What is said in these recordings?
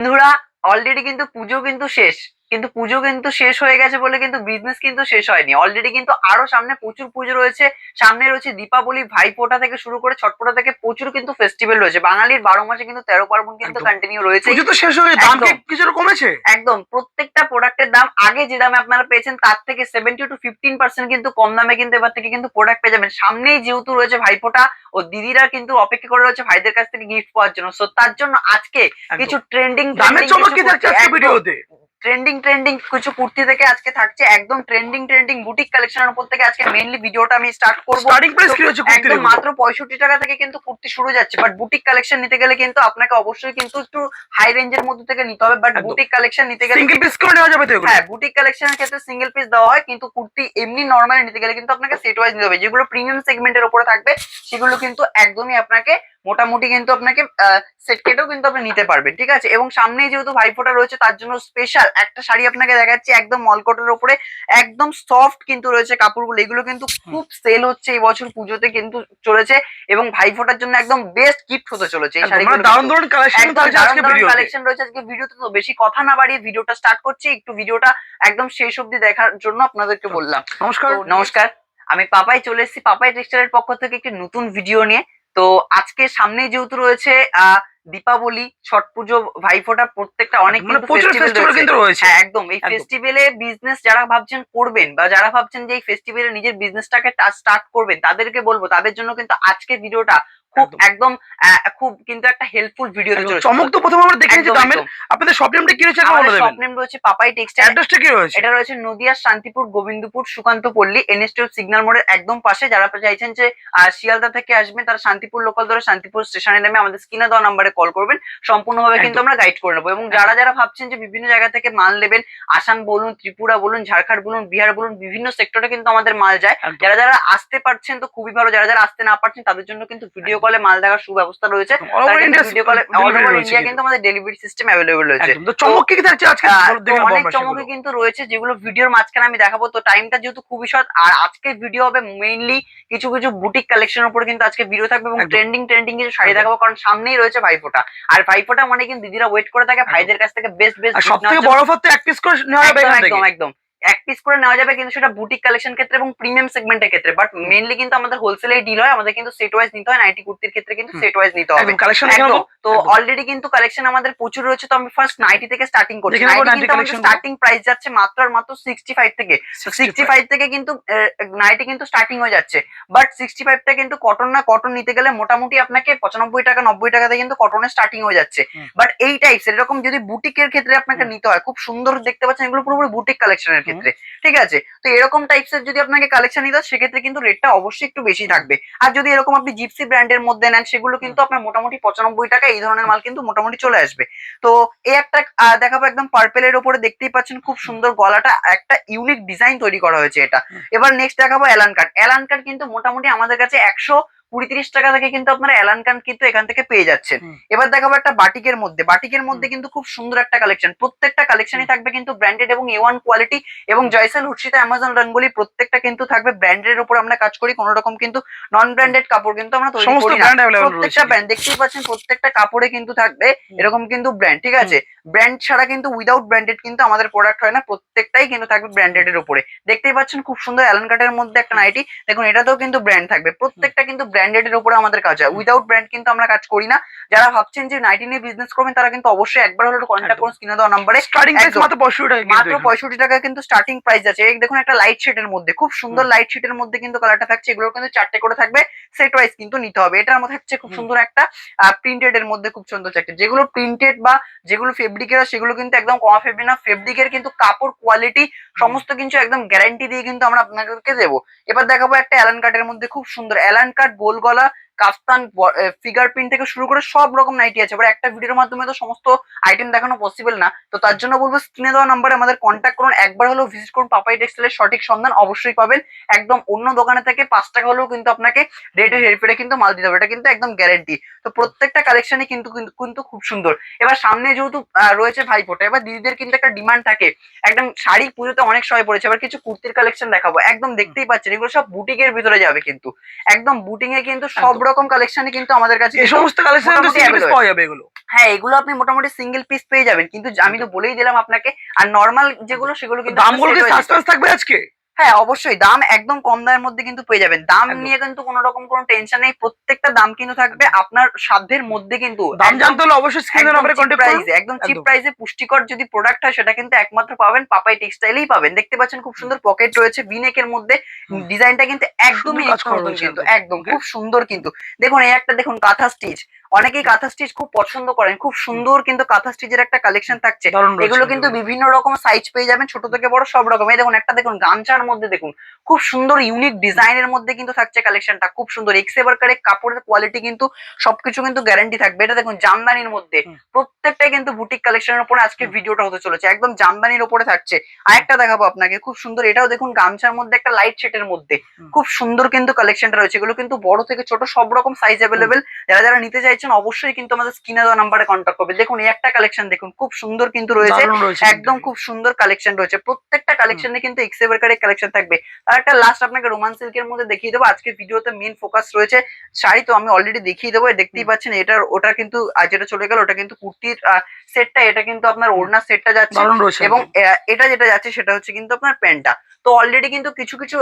বন্ধুরা অলরেডি কিন্তু পুজো কিন্তু শেষ। কিন্তু পুজো কিন্তু শেষ হয়ে গেছে বলে কিন্তু বিজনেস কিন্তু শেষ হয়নি। অলরেডি কিন্তু আরও সামনে প্রচুর পুজো রয়েছে। সামনে রয়েছে দীপাবলি ভাইফোঁটা থেকে শুরু করে ছটফোঁটা থেকে প্রচুর কিন্তু ফেস্টিভ্যাল রয়েছে। বাঙালির বারো মাসে কিন্তু তেরো পার্বণ কিন্তু কন্টিনিউ রয়েছে। পুজো তো শেষ হয়ে দাম কমেছে? একদম। প্রত্যেকটা প্রোডাক্টের দাম আগে যে দামে আপনারা পেয়েছেন তার থেকে সেভেন্টি টু ফিফটিন পার্সেন্ট কিন্তু কম দামে কিন্তু এবার থেকে কিন্তু প্রোডাক্ট পেয়ে যাবেন। সামনেই যেহেতু রয়েছে ভাইফোঁটা ও দিদিরা কিন্তু অপেক্ষা করে রয়েছে ভাইদের কাছ থেকে গিফট পাওয়ার জন্য। সো তার জন্য আজকে কিছু ট্রেন্ডিং দামের চমক কি থাকছে আজকে ভিডিওতে ট্রেন্ডিং ট্রেন্ডিং কিছু কুর্তি থেকে আজকে থাকছে একদম ট্রেন্ডিং ট্রেন্ডিং বুটিক কালেকশনের উপর থেকে আজকে মেইনলি ভিডিওটা আমি স্টার্ট করব। স্টার্টিং প্রাইস কি হচ্ছে কুর্তির একদম মাত্র পঁয়ষট্টি টাকা থেকে কিন্তু কুর্তি শুরু যাচ্ছে বাট বুটিক কালেকশন নিতে গেলে কিন্তু আপনাকে অবশ্যই কিন্তু একটু হাই রেঞ্জের মধ্যে থেকে নিতে হবে বাট বুটিক কালেকশন নিতে গেলে সিঙ্গেল পিস করে নেওয়া যাবে তো হ্যাঁ বুটিক কালেকশনের ক্ষেত্রে সিঙ্গেল পিস দেওয়া হয় কিন্তু কুর্তি এমনি নর্মালি নিতে গেলে কিন্তু আপনাকে সেট ওয়াইজ নিতে হবে। যেগুলো প্রিমিয়াম সেগমেন্টের উপরে থাকবে সেগুলো কিন্তু একদমই আপনাকে মোটামুটি কিন্তু আপনাকে সেট কেটেও কিন্তু আপনি নিতে পারবেন ঠিক আছে? এবং সামনে যেহেতু ভাইফোঁটা রয়েছে তার জন্য স্পেশাল একটা শাড়ি আপনাকে দেখাচ্ছি একদম মলকটের উপরে একদম সফট কিন্তু রয়েছে কাপড়গুলো এগুলো কিন্তু খুব সেল হচ্ছে এই বছর পুজোতে কিন্তু চলেছে এবং ভাইফোঁটার জন্য একদম বেস্ট গিফট হতে চলেছে এই একদম, শাড়িগুলো মানে দারুণ দারুণ কালেকশন ভিডিওতে। রয়েছে আজকে ভিডিওতে তো বেশি কথা না বাড়িয়ে ভিডিওটা স্টার্ট করছি একটু ভিডিওটা একদম শেষ অবধি দেখার জন্য আপনাদেরকে বললাম। নমস্কার। নমস্কার আমি পাপাই চলে এসেছি পাপাই টেক্সটাইলের পক্ষ থেকে একটি নতুন ভিডিও নিয়ে। তো আজকে সামনে যেহেতু রয়েছে আহ দীপাবলি ছট পুজো ভাইফোঁটা প্রত্যেকটা অনেক মানে কিন্তু রয়েছে। হ্যাঁ একদম। এই। ফেস্টিভ্যালে বিজনেস যারা ভাবছেন করবেন বা যারা ভাবছেন যে এই ফেস্টিভ্যালে নিজের বিজনেসটাকে স্টার্ট করবেন তাদেরকে বলব তাদের জন্য কিন্তু আজকে ভিডিওটা একদম। একদম খুব কিন্তু একটা হেল্পফুল ভিডিও চমক তো প্রথমে আমরা দেখে দামের আপনাদের শপ নেমটা কি রয়েছে আমাদের শপ নেম রয়েছে পাপাই টেক্সটাইল অ্যাড্রেসটা কি রয়েছে? এটা রয়েছে শান্তিপুর গোবিন্দপুর সুকান্ত পল্লী এনএসটিউ সিগন্যাল মোড়ের একদম পাশে। যারা চাইছেন যে শিয়ালদা থেকে আসবেন তারা শান্তিপুর লোকাল ধরে শান্তিপুর স্টেশনে নেমে আমাদের স্ক্রিনে দেওয়া নাম্বারে কল করবেন। সম্পূর্ণভাবে কিন্তু আমরা গাইড করে নেব। এবং যারা যারা ভাবছেন যে বিভিন্ন জায়গা থেকে মাল নেবেন আসাম বলুন ত্রিপুরা বলুন ঝাড়খণ্ড বলুন বিহার বলুন বিভিন্ন সেক্টরে কিন্তু আমাদের মাল যায়। যারা যারা আসতে পারছেন তো খুবই ভালো যারা যারা আসতে না পারছেন তাদের জন্য কিন্তু ভিডিও কলে মাল দেখার সুব্যবস্থা রয়েছে। ভিডিও কলে অল ওভার ইন্ডিয়া কিন্তু। আমাদের ডেলিভারি সিস্টেম অ্যাভেলেবল রয়েছে। চমক কি থাকছে আজকে? অনেক চমকে কিন্তু রয়েছে যেগুলো ভিডিওর মাঝখানে আমি দেখাবো। তো টাইমটা যেহেতু খুবই শর্ট আর আজকের ভিডিও হবে মেইনলি কিছু কিছু বুটিক কালেকশনের উপরে কিন্তু আজকে ভিডিও থাকবে এবং ট্রেন্ডিং ট্রেন্ডিং কিছু শাড়ি দেখাবো কারণ সামনেই রয়েছে ভাইফোঁটা আর ভাইফোঁটা মানে কিন্তু দিদিরা ওয়েট করে থাকে ভাইদের কাছ থেকে বেস্ট বেস্ট আর সব থেকে বড় তো এক পিস করে নেওয়া থেকে একদম একদম। এক পিস করে নেওয়া যাবে কিন্তু সেটা বুটিক কালেকশন ক্ষেত্রে এবং প্রিমিয়াম সেগমেন্টের ক্ষেত্রে। বাট মেইনলি কিন্তু আমাদের হোলসেলে ডিল হয় আমাদের কিন্তু সেট ওয়াইজ নিতে হয় নাইটি কুর্তির ক্ষেত্রে কিন্তু সেট ওয়াইজ নিতে হবে। কালেকশন তো অলরেডি কিন্তু কালেকশন আমাদের প্রচুর রয়েছে তো আমি ফার্স্ট নাইটি থেকে স্টার্টিং করছি। নাইটি কিন্তু স্টার্টিং প্রাইস যাচ্ছে মাত্র আর মাত্র সিক্সটি ফাইভ থেকে। সিক্সটি ফাইভ থেকে কিন্তু নাইটি কিন্তু স্টার্টিং হয়ে যাচ্ছে। বাট সিক্সটি ফাইভটা কিন্তু কটন না কটন নিতে গেলে মোটামুটি আপনাকে পঁচানব্বই টাকা নব্বই টাকাতে কিন্তু কটনের স্টার্টিং হয়ে যাচ্ছে। বাট এই টাইপস এরকম যদি বুটিকের ক্ষেত্রে আপনাকে নিতে হয় খুব সুন্দর দেখতে পাচ্ছেন এগুলো পুরোপুরি বুটিক কালেকশনের ক্ষেত্রে। ঠিক আছে? তো এরকম টাইপস এর যদি আপনাকে কালেকশন নিতে হয় সেক্ষেত্রে কিন্তু রেটটা অবশ্যই একটু বেশি থাকবে। আর যদি এরকম আপনি জিপসি ব্র্যান্ডের মধ্যে নেন সেগুলো কিন্তু আপনার মোটামুটি পঁচানব্বই টাকা এই ধরনের মাল কিন্তু মোটামুটি চলে আসবে। তো এই একটা দেখাবো একদম পার্পেলের উপরে দেখতেই পাচ্ছেন খুব সুন্দর গলাটা একটা ইউনিক ডিজাইন তৈরি করা হয়েছে এটা। এবার নেক্সট দেখাবো অ্যালান কাট অ্যালান কাট কিন্তু মোটামুটি আমাদের কাছে একশো কুড়ি তিরিশ টাকা থেকে কিন্তু আপনারা অ্যালান কাট কিন্তু এখান থেকে পেয়ে যাচ্ছেন। এবার দেখাবো একটা বাটিকের মধ্যে। বাটিকের মধ্যে কিন্তু খুব সুন্দর একটা কালেকশন প্রত্যেকটা কালেকশনই থাকবে কিন্তু ব্র্যান্ডেড এবং এ ওয়ান কোয়ালিটি এবং জয়সেল হুটসিতা অ্যামাজন রঙ্গলি প্রত্যেকটা কিন্তু থাকবে ব্র্যান্ডের উপর আমরা কাজ করি। কোনো রকম কিন্তু নন ব্র্যান্ডেড কাপড় কিন্তু আমরা তৈরি করি প্রত্যেকটা ব্র্যান্ড দেখতেই পাচ্ছেন প্রত্যেকটা কাপড়ে কিন্তু থাকবে এরকম কিন্তু ব্র্যান্ড ঠিক আছে? ব্র্যান্ড ছাড়া কিন্তু উইদাউট ব্র্যান্ডেড কিন্তু আমাদের প্রোডাক্ট হয় না। প্রত্যেকটাই কিন্তু থাকবে ব্র্যান্ডেড এর উপরে। দেখতেই পাচ্ছেন খুব সুন্দর অ্যালান কাটের মধ্যে একটা নাইটি দেখুন এটাতেও কিন্তু ব্র্যান্ড থাকবে। প্রত্যেকটা কিন্তু ব্র্যান্ডেড এর উপরে আমাদের কাজ হয়। উইদাউট ব্র্যান্ড কিন্তু আমরা কাজ করি না। যারা ভাবছেন যে নাইটি নিয়ে বিজনেস করবেন তারা কিন্তু অবশ্যই একবার হলো কন্ট্যাক্ট করুন স্ক্রিনে দেওয়া নাম্বারে স্টার্টিং প্রাইস মাত্র 65 টাকা মাত্র কিন্তু পঁয়ষট্টি টাকা কিন্তু স্টার্টিং প্রাইস আছে। এই দেখুন একটা লাইট শেডের মধ্যে খুব সুন্দর লাইট শেডের মধ্যে কিন্তু কালারটা থাকছে। এগুলো কিন্তু চারটে করে থাকবে। সেট ওয়াইজ কিন্তু নিতে হবে। এটার মধ্যে হচ্ছে খুব সুন্দর একটা প্রিন্টেড এর মধ্যে খুব সুন্দর চারটে। যেগুলো প্রিন্টেড বা যেগুলো ফেব্রিকের সেগুলো কিন্তু একদম কমা ফেব্রিক না। ফেব্রিকের কিন্তু কাপড় কোয়ালিটি সমস্ত কিছু একদম গ্যারান্টি দিয়ে কিন্তু আমরা আপনাদেরকে দেবো। এবার দেখাবো একটা অ্যালান কাটের মধ্যে খুব সুন্দর। অ্যালান কাট গোল গলা কাফতান ফিগার প্রিন্ট থেকে শুরু করে সব রকম নাইটি আছে। এবার একটা ভিডিওর মাধ্যমে তো সমস্ত আইটেম দেখানো পসিবল না। তো তার জন্য বলব স্ক্রিনে দেওয়া নাম্বারে আমাদের কন্ট্যাক্ট করুন। একবার হলেও ভিজিট করুন পাপাই টেক্সটাইলের সঠিক সন্ধান অবশ্যই পাবেন। একদম অন্য দোকানে থেকে পাঁচ টাকা হলেও কিন্তু আপনাকে রেটের হেরফেরে কিন্তু মাল দিতে হবে। এটা কিন্তু একদম গ্যারেন্টি তো প্রত্যেকটা কালেকশনই কিন্তু, কিন্তু- খুব সুন্দর। এবার সামনে যেহেতু রয়েছে ভাইফোঁটা এবার দিদিদের কিন্তু একটা ডিমান্ড থাকে। একদম শাড়ি পুজোতে অনেক সময় পড়েছে। এবার কিছু কুর্তির কালেকশন দেখাবো। একদম দেখতেই পাচ্ছেন, এগুলো সব বুটিকের ভিতরে যাবে কিন্তু। একদম বুটিং এ কিন্তু সব। রকম কালেকশনই কিন্তু আমাদের কাছে এই সমস্ত কালেকশন কিন্তু সিঙ্গেল পিস পাওয়া যাবে এগুলো। হ্যাঁ এগুলো আপনি মোটামুটি সিঙ্গেল পিস পেয়ে যাবেন। কিন্তু আমি তো বলেই দিলাম আপনাকে আর নর্মাল যেগুলো সেগুলো কিন্তু দামগুলো কি সাসপেন্স থাকবে আজকে। হ্যাঁ অবশ্যই। দাম একদম কম দামের মধ্যে কিন্তু পেয়ে যাবেন। দাম নিয়ে কিন্তু কোনো রকম কোনো টেনশন নেই। প্রত্যেকটা দাম কিন্তু থাকবে। আপনার সাধ্যের মধ্যে কিন্তু দাম একদম- জানতে হলে অবশ্যই স্ক্রিনের নাম্বারে কন্ট্যাক্ট এ, একদম চিপ প্রাইসে পুষ্টিকর যদি প্রোডাক্ট হয় সেটা কিন্তু একমাত্র পাবেন পাপাই টেক্সটাইলেই পাবেন। দেখতে পাচ্ছেন খুব সুন্দর পকেট রয়েছে বিনেকের মধ্যে। ডিজাইনটা কিন্তু একদমই কিন্তু। একদম। খুব সুন্দর কিন্তু। দেখুন এই একটা দেখুন কাঁথা স্টিচ অনেকেই কাঁথা স্টিচ খুব পছন্দ করেন খুব সুন্দর কিন্তু কাঁথা স্টিচের একটা কালেকশন থাকছে। এগুলো কিন্তু বিভিন্ন রকম সাইজ পেয়ে যাবেন ছোট থেকে বড় সব রকম। এই দেখুন একটা দেখুন গামছার মধ্যে দেখুন খুব সুন্দর ইউনিক ডিজাইনের মধ্যে কিন্তু থাকছে কালেকশনটা খুব সুন্দর। এক্সেবার কারে কাপড়ের কোয়ালিটি কিন্তু সবকিছু কিন্তু গ্যারান্টি থাকবে। এটা দেখুন জামদানির মধ্যে হুম। প্রত্যেকটাই কিন্তু বুটিক কালেকশনের উপরে আজকে। ভিডিওটা হতে চলেছে। একদম জামদানির উপরে থাকছে। আরেকটা দেখাবো আপনাকে খুব সুন্দর। এটাও দেখুন গামছার মধ্যে একটা লাইট শেটের মধ্যে। খুব সুন্দর কিন্তু কালেকশনটা রয়েছে। এগুলো কিন্তু বড় থেকে ছোট সব রকম সাইজ অ্যাভেলেবেল যারা যারা নিতে চাইছেন অবশ্যই কিন্তু আমাদের স্ক্রিনে দেওয়া নাম্বারে কন্ট্যাক্ট করবে। দেখুন এই একটা কালেকশন দেখুন খুব সুন্দর কিন্তু রয়েছে। একদম খুব সুন্দর কালেকশন রয়েছে। প্রত্যেকটা কালেকশনে কিন্তু এক্সেভার কারে কালেকশন থাকবে। আর একটা লাস্ট আপনাকে রোমান সিল্কের মধ্যে দেখিয়ে দেবো। আজকে ভিডিওতে মেন ফোকাস রয়েছে শাড়ি তো আমি অলরেডি দেখিয়ে দেবো। দেখতেই পাচ্ছেন এটার ওটা কিন্তু আজ যেটা চলে গেল ওটা কিন্তু কুর্তির সেটটা এটা কিন্তু আপনার ওড়না সেটটা যাচ্ছে এবং এটা যেটা যাচ্ছে সেটা হচ্ছে কিন্তু আপনার প্যান্টটা। তো অলরেডি কিন্তু কিছু কিছু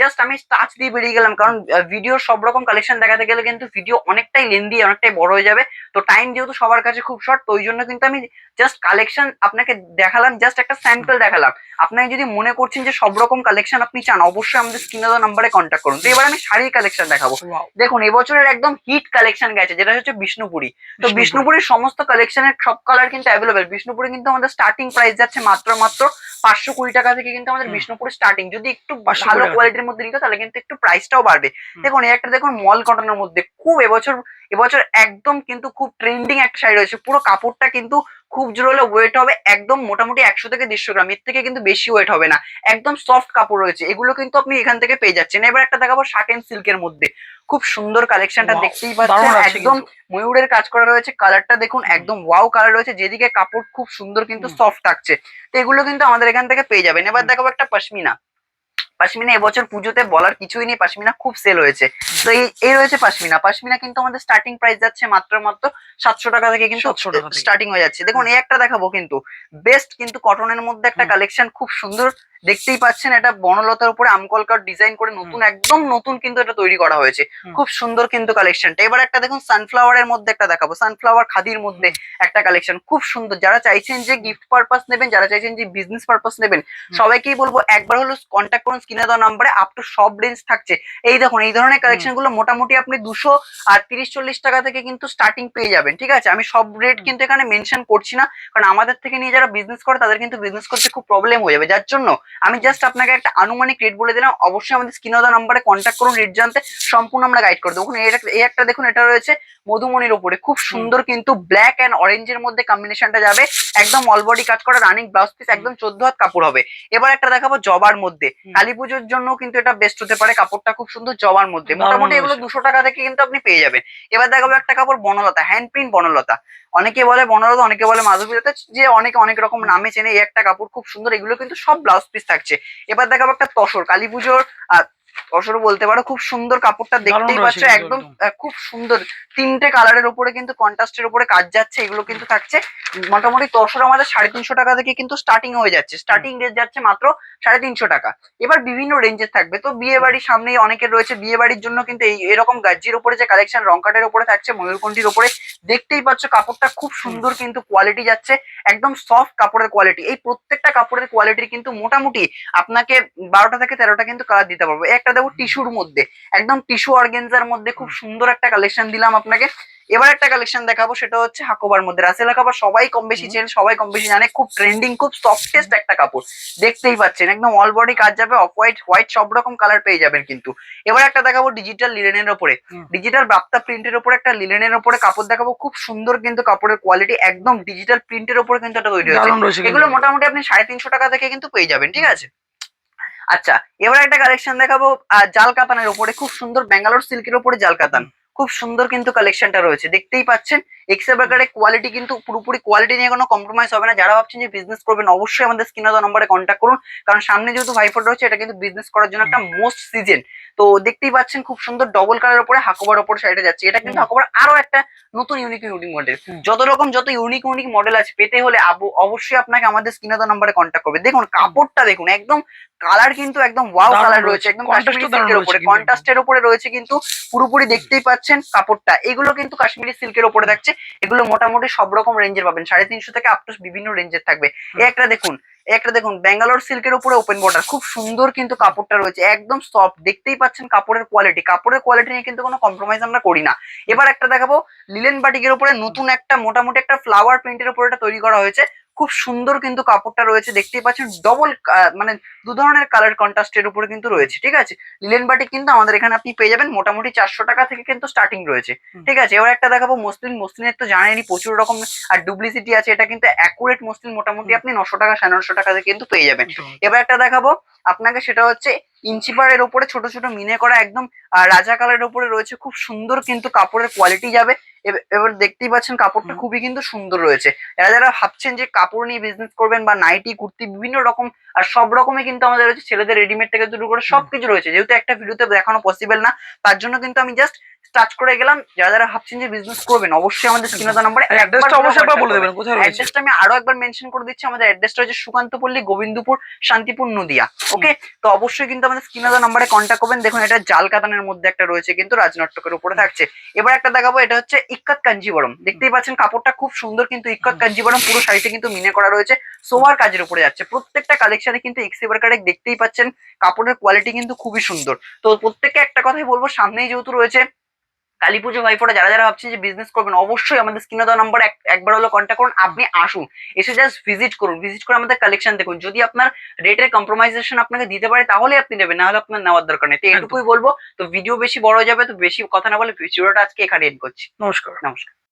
জাস্ট আমি টাচ দিয়ে বেরিয়ে গেলাম। কারণ ভিডিও সব রকম কালেকশন দেখাতে গেলে কিন্তু ভিডিও অনেকটাই লেন্দি অনেকটাই বড় হয়ে যাবে। তো টাইম যেহেতু সবার কাছে খুব শর্ট তো ওই জন্য কিন্তু আমি জাস্ট কালেকশন আপনাকে দেখালাম জাস্ট একটা স্যাম্পল দেখালাম। আপনাকে যদি মনে করছেন যে সব রকম কালেকশন আপনি চান অবশ্যই আমাদের স্ক্রিনে দেওয়া নাম্বারে কন্ট্যাক্ট করুন। তো এবার আমি শাড়ির কালেকশন দেখাবো। দেখুন এবছরের একদম হিট কালেকশন গেছে যেটা হচ্ছে বিষ্ণুপুরি। তো বিষ্ণুপুরি। বিষ্ণুপুরের সমস্ত কালেকশনের সব কালার কিন্তু অ্যাভেলেবেল বিষ্ণুপুরে কিন্তু আমাদের স্টার্টিং প্রাইস যাচ্ছে মাত্র মাত্র পাঁচশো কুড়ি টাকা থেকে কিন্তু আমাদের। বিষ্ণুপুরে স্টার্টিং যদি একটু ভালো কোয়ালিটির মধ্যে নিতে তাহলে কিন্তু একটু প্রাইসটাও বাড়বে। দেখুন এই একটা দেখুন মল কটনের মধ্যে খুব এবছর এবছর একদম কিন্তু খুব ট্রেন্ডিং একটা শাড়ি রয়েছে পুরো কাপড়টা কিন্তু খুব জোর হলে ওয়েট হবে একদম মোটামুটি একশো থেকে দেড়শো গ্রাম। এর থেকে কিন্তু বেশি ওয়েট হবে না। একদম সফট কাপড় রয়েছে। এগুলো কিন্তু আপনি এখান থেকে পেয়ে যাচ্ছেন। এবার একটা দেখাবো শার্ট সিল্কের মধ্যে। খুব সুন্দর কালেকশনটা দেখতেই পাচ্ছেন। একদম ময়ূরের কাজ করা রয়েছে। কালারটা দেখুন একদম ওয়াও কালার রয়েছে। যেদিকে কাপড় খুব সুন্দর কিন্তু সফট থাকছে। তো এগুলো কিন্তু আমাদের এখান থেকে পেয়ে যাবেন। এবার দেখাবো একটা পশমিনা। পাশমিনা এবছর পুজোতে বলার কিছুই নেই পাশমিনা খুব সেল হয়েছে। তো এই এই রয়েছে পাশমিনা। পাশমিনা কিন্তু আমাদের স্টার্টিং প্রাইস যাচ্ছে মাত্র মাত্র সাতশো টাকা থেকে কিন্তু 700 টাকা স্টার্টিং হয়ে যাচ্ছে। দেখুন এই একটা দেখাবো কিন্তু। বেস্ট কিন্তু কটনের মধ্যে একটা কালেকশন খুব সুন্দর। দেখতেই পাচ্ছেন এটা বনলতার উপরে আমকলকার ডিজাইন করে নতুন একদম নতুন কিন্তু এটা তৈরি করা হয়েছে। খুব সুন্দর কিন্তু কালেকশনটা এবার একটা দেখুন সানফ্লাওয়ারের মধ্যে একটা দেখাবো। সানফ্লাওয়ার খাদির মধ্যে একটা কালেকশন খুব সুন্দর। যারা চাইছেন যে গিফট পারপাস নেবেন যারা চাইছেন যে বিজনেস পারপাস নেবেন সবাইকেই বলব একবার হলো কন্ট্যাক্ট করুন স্ক্রিনে দেওয়া নাম্বারে আপ টু সব রেঞ্জ থাকছে। এই দেখুন এই ধরনের কালেকশনগুলো মোটামুটি আপনি দুশো আর তিরিশ চল্লিশ টাকা থেকে কিন্তু স্টার্টিং পেয়ে যাবেন ঠিক আছে? আমি সব রেট কিন্তু এখানে মেনশন করছি না কারণ আমাদের থেকে নিয়ে যারা বিজনেস করে তাদের কিন্তু বিজনেস করতে খুব প্রবলেম হয়ে যাবে। যার জন্য আমি জাস্ট আপনাকে একটা আনুমানিক রেট বলে দিলাম। অবশ্যই আমাদের স্ক্রিনে দেওয়া নাম্বারে কন্ট্যাক্ট করুন রেট জানতে সম্পূর্ণ আমরা গাইড করে দেবো। দেখুন এই একটা- দেখুন এটা রয়েছে মধুমণির ওপরে খুব সুন্দর কিন্তু ব্ল্যাক অ্যান্ড অরেঞ্জের মধ্যে কম্বিনেশনটা যাবে। একদম অল বডি কাজ করা রানিং ব্লাউজ পিস একদম চোদ্দ হাত কাপড় হবে। এবার একটা দেখাবো জবার মধ্যে। কালী পুজোর জন্য কিন্তু এটা বেস্ট হতে পারে। কাপড়টা খুব সুন্দর জবার মধ্যে। মোটামুটি এগুলো দুশো টাকা থেকে কিন্তু আপনি পেয়ে যাবেন। এবার দেখাবো একটা কাপড় বনলতা হ্যান্ড প্রিন্ট বনলতা। অনেকে বলে বনলতা অনেকে বলে মাধবীলতা। যে অনেকে অনেক রকম নামে চেনে এই একটা কাপড় খুব সুন্দর। এগুলো কিন্তু সব ব্লাউজ পিস থাকছে। এবার দেখাবো একটা তসর কালী পুজোর আহ, বলতে পারো খুব সুন্দর কাপড়টা দেখতেই পাচ্ছ একদম খুব সুন্দর। তিনটে কালারের উপরে কিন্তু কন্ট্রাস্টের উপরে কাজ যাচ্ছে এগুলো কিন্তু থাকছে। মোটামুটি তসর আমাদের সাড়ে তিনশো টাকা থেকে কিন্তু স্টার্টিং হয়ে যাচ্ছে। স্টার্টিং রেট যাচ্ছে মাত্র সাড়ে তিনশো টাকা। এবার বিভিন্ন রেঞ্জের থাকবে। তো বিয়ে বাড়ির সামনেই অনেকের রয়েছে। বিয়ে বাড়ির জন্য কিন্তু এই এরকম গাজ্জির উপরে যে কালেকশন রংকাটের উপরে থাকছে ময়ূরকণ্ঠির উপরে দেখতেই পাচ্ছ কাপড়টা খুব সুন্দর কিন্তু কোয়ালিটি যাচ্ছে। একদম সফট কাপড়ের কোয়ালিটি এই প্রত্যেকটা কাপড়ের কোয়ালিটির কিন্তু মোটামুটি আপনাকে বারোটা থেকে তেরোটা কিন্তু কালার দিতে পারব। একটা দেখো টিস্যুর মধ্যে। একদম টিস্যু অর্গেনজার মধ্যে খুব সুন্দর একটা কালেকশন দিলাম আপনাকে। এবার একটা কালেকশন দেখাবো সেটা হচ্ছে হাকোবার মধ্যে। রাসেল হাকোবার সবাই কম বেশি চেন সবাই কম বেশি জানে। খুব ট্রেন্ডিং খুব সফটেস্ট একটা কাপড়। দেখতেই পাচ্ছেন একদম অল বডি কাজ যাবে অফ হোয়াইট হোয়াইট সব রকম কালার পেয়ে যাবেন কিন্তু। এবার একটা দেখাবো ডিজিটাল লিলেনের ওপরে। ডিজিটাল বাপ্তা প্রিন্টের ওপরে একটা লিলেনের ওপরে কাপড় দেখাবো। খুব সুন্দর কিন্তু কাপড়ের কোয়ালিটি একদম ডিজিটাল প্রিন্টের ওপরে কিন্তু এটা তৈরি হয়েছে। এগুলো মোটামুটি আপনি সাড়ে তিনশো টাকা থেকে কিন্তু পেয়ে যাবেন ঠিক আছে? আচ্ছা এবার একটা কালেকশন দেখাবো জাল কাতানের উপরে, খুব সুন্দর ব্যাঙ্গালোর সিল্কের উপরে জাল কাতান। খুব সুন্দর কিন্তু কালেকশনটা রয়েছে। দেখতেই পাচ্ছেন এক্সেল বার্গারের কোয়ালিটি কিন্তু পুরোপুরি কোয়ালিটি নিয়ে কোনো কম্প্রোমাইজ হবে না। যারা ভাবছেন যে বিজনেস করবেন অবশ্যই আমাদের স্ক্রিনে দেওয়া নম্বরে কন্ট্যাক্ট করুন। কারণ সামনে যেহেতু ভাইফোট রয়েছে এটা কিন্তু বিজনেস করার জন্য একটা মোস্ট সিজন তো দেখতেই পাচ্ছেন খুব সুন্দর ডবল কালার উপরে হাকোবার উপর সাইডে যাচ্ছে। এটা কিন্তু। হাকোবার আরও একটা নতুন ইউনিক ইউনিক মডেল যত রকম যত ইউনিক ইউনিক মডেল আছে পেতে হলে অবশ্যই আপনাকে আমাদের স্ক্রিনে দেওয়া নম্বরে কন্ট্যাক্ট করবে। দেখুন কাপড়টা দেখুন একদম কালার কিন্তু একদম ওয়াও কালার রয়েছে, একদম রয়েছে উপরে কন্ট্রাস্টের উপরে রয়েছে কিন্তু পুরোপুরি দেখতেই পাচ্ছেন কাপড়টা। এগুলো কিন্তু কাশ্মীরি সিল্কের উপরে থাকছে। এগুলো মোটামুটি সব রকম রেঞ্জের পাবেন। সাড়ে তিনশো থেকে আপ টু বিভিন্ন রেঞ্জের থাকবে। একটা দেখুন একটা দেখুন ব্যাঙ্গালোর সিল্কের উপরে ওপেন বর্ডার খুব সুন্দর কিন্তু কাপড়টা রয়েছে। একদম সফট দেখতেই পাচ্ছেন কাপড়ের কোয়ালিটি কাপড়ের কোয়ালিটি নিয়ে কিন্তু কোনো কম্প্রোমাইজ আমরা করি না। এবার একটা দেখাবো লিলেন বাটিকের উপরে নতুন একটা মোটামুটি একটা ফ্লাওয়ার প্রিন্টের উপরে এটা তৈরি করা হয়েছে। খুব সুন্দর কিন্তু কাপড়টা রয়েছে। দেখতেই পাচ্ছেন ডবল মানে দু ধরনের কালার কন্ট্রাস্টের উপরে কিন্তু রয়েছে ঠিক আছে? লিলেন বাটিক কিন্তু আমাদের এখানে আপনি পেয়ে যাবেন মোটামুটি চারশো টাকা থেকে কিন্তু স্টার্টিং রয়েছে ঠিক আছে? এবার একটা দেখাবো মসলিন। মসলিনের তো জানেনই প্রচুর রকম আর ডুপ্লিসিটি আছে এটা কিন্তু অ্যাকুরেট মসলিন। মোটামুটি আপনি নশো টাকা সাড়ে নশো টাকাতে কিন্তু পেয়ে যাবেন। এবার একটা দেখাবো আপনাকে সেটা হচ্ছে ইঞ্চিপারের উপরে ছোট ছোট মিনে করা একদম রাজা কালারের উপরে রয়েছে খুব সুন্দর কিন্তু কাপড়ের কোয়ালিটি যাবে। এবার দেখতেই পাচ্ছেন কাপড়টা খুবই কিন্তু সুন্দর রয়েছে। যারা যারা ভাবছেন যে কাপড় নিয়ে বিজনেস করবেন বা নাইটি কুর্তি বিভিন্ন রকম আর সব রকমই কিন্তু আমাদের রয়েছে ছেলেদের রেডিমেড থেকে শুরু করে সবকিছু রয়েছে। যেহেতু একটা ভিডিওতে দেখানো পসিবল না তার জন্য কিন্তু আমি জাস্ট টাচ করে গেলাম। যারা যারা ভাবছেন যে বিজনেস করবেন অবশ্যই আমাদের স্ক্রিনে দেওয়া নাম্বারে অ্যাড্রেসটা অবশ্যই একবার বলে দেবেন কোথায় রয়েছে? অ্যাড্রেসটা আমি আরও একবার মেনশন করে দিচ্ছি আমাদের অ্যাড্রেসটা হচ্ছে সুকান্তপল্লী গোবিন্দপুর শান্তিপুর নদিয়া। ওকে তো অবশ্যই কিন্তু আমাদের স্ক্রিনে দেওয়া নাম্বারে কন্ট্যাক্ট করবেন। দেখুন এটা জাল কাতানের মধ্যে একটা রয়েছে কিন্তু রাজনাটকের উপরে থাকছে। এবার একটা দেখাবো এটা হচ্ছে ইক্কাত কাঞ্জিবরম। দেখতেই পাচ্ছেন কাপড়টা খুব সুন্দর কিন্তু ইক্কাত কাঞ্জিবরম, পুরো শাড়িতে কিন্তু মিনে করা রয়েছে। সোয়ার কাজের উপরে যাচ্ছে। প্রত্যেকটা কালেকশনে কিন্তু এক্সিবার কার্ডে দেখতেই পাচ্ছেন, কাপড়ের কোয়ালিটি কিন্তু খুবই সুন্দর। তো প্রত্যেককে একটা কথাই বলব, সামনেই যেহেতু রয়েছে কালী পুজো ভাইফোটা যারা যারা ভাবছেন যে বিজনেস করবেন অবশ্যই আমাদের স্ক্রিনে দেওয়া নাম্বার একবার হলো কন্ট্যাক্ট করুন আপনি আসুন। এসে জাস্ট ভিজিট করুন ভিজিট করে আমাদের কালেকশন দেখুন। যদি আপনার রেটের কম্প্রোমাইজেশন আপনাকে দিতে পারে তাহলে আপনি নেবেন না হলে আপনার নেওয়ার দরকার নেই। তো এটুকুই বলব তো ভিডিও বেশি বড় হয়ে যাবে তো বেশি কথা না বলে ভিডিওটা আজকে এখানে এন্ড করছি। নমস্কার। নমস্কার।